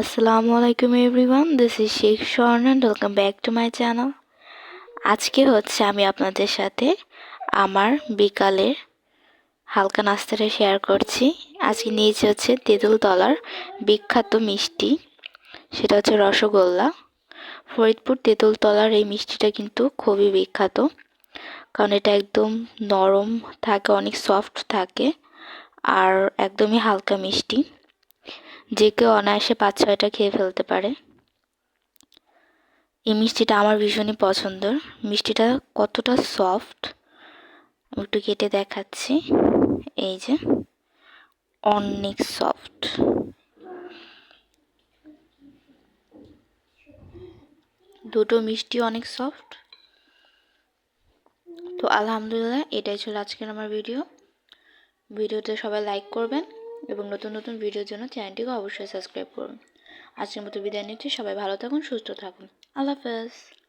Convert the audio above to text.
আসসালামু আলাইকুম everyone this is Sheikh Swarna and welcome back to my channel আজকে হচ্ছে আমি আপনাদের সাথে আমার বিকালের হালকা নাস্তাটা শেয়ার করছি। আজকে নিয়েছি হচ্ছে তেঁতুল তলার বিখ্যাত মিষ্টি, সেটা হচ্ছে রসগোল্লা। ফরিদপুর তেঁতুল তলার এই মিষ্টিটা কিন্তু খুবই বিখ্যাত, কারণ এটা একদম নরম থাকে, অনেক সফট থাকে, আর একদমই হালকা মিষ্টি। যে কেউ অনায়াসে পাঁচ, ছয়টা খেয়ে ফেলতে পারে। এই মিষ্টিটা আমার ভীষণই পছন্দের। মিষ্টিটা কতটা সফট আমি একটু কেটে দেখাচ্ছি। এই যে, অনেক সফট দুটো মিষ্টি অনেক সফট তো আলহামদুলিল্লাহ, এটাই ছিল আজকের আমার ভিডিও ভিডিওতে সবাই লাইক করবেন। এবং নতুন নতুন ভিডিওর জন্য চ্যানেলটিকে অবশ্যই সাবস্ক্রাইব করুন। আজকের মতো বিদায় নিচ্ছি। সবাই ভালো থাকুন, সুস্থ থাকুন। আল্লাহ হাফেজ।